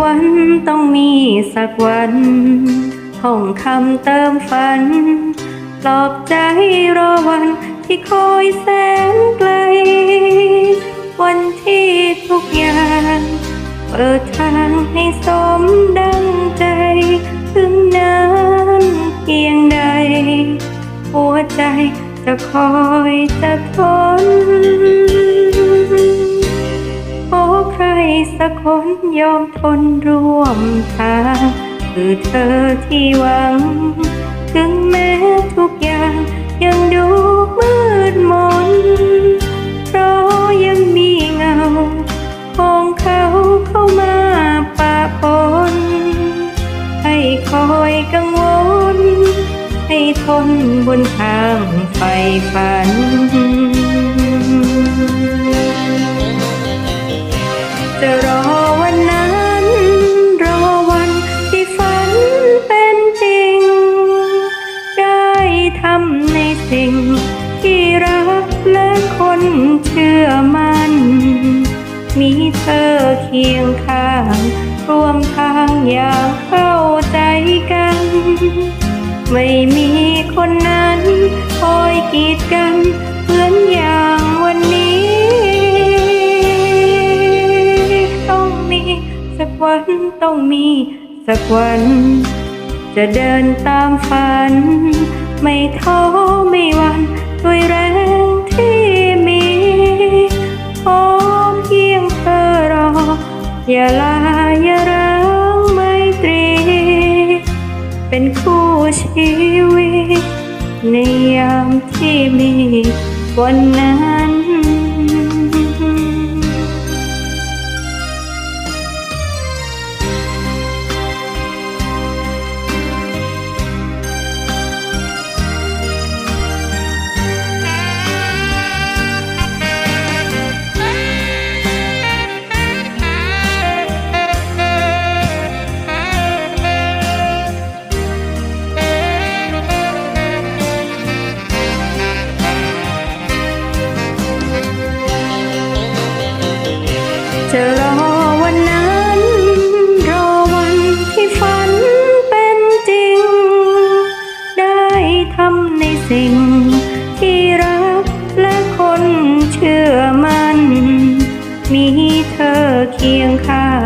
วันต้องมีสักวันท่องคำเติมฝันปลอบใจรอวันที่คอยแสนไกล วันที่ทุกอย่างเปิดทางให้สมดังใจ ถึงนานเพียงใด หัวใจจะคอยจะทน ใครสักคนยอมทนร่วมทาง คือเธอที่หวัง ถึงแม้ทุกอย่างยังดูมืดมน เพราะยังมีเงา ของเขาเข้ามาปะปน ให้คอยกังวล ให้ทนบนทางไฟฝัน คนเชื่อมันมีเธอเคียงข้างร่วมทางอย่างเข้าใจกัน ไม่มีคนนั้นคอยกีดกันเหมือนอย่างวันนี้ ต้องมีสักวันต้องมีสักวัน จะเดินตามฝัน ไม่ท้อไม่วันด้วยแรง อย่าลาอย่าร้างไมตรี เป็นคู่ชีวิต ในยามที่มีวันนั้น จะรอวันนั้น รอวันที่ฝันเป็นจริง ได้ทำในสิ่ง ที่รักและคนเชื่อมัน มีเธอเคียงข้าง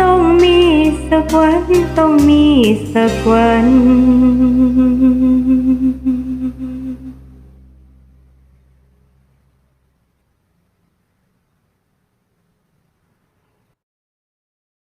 ต้องมีสักวัน ต้องมีสักวัน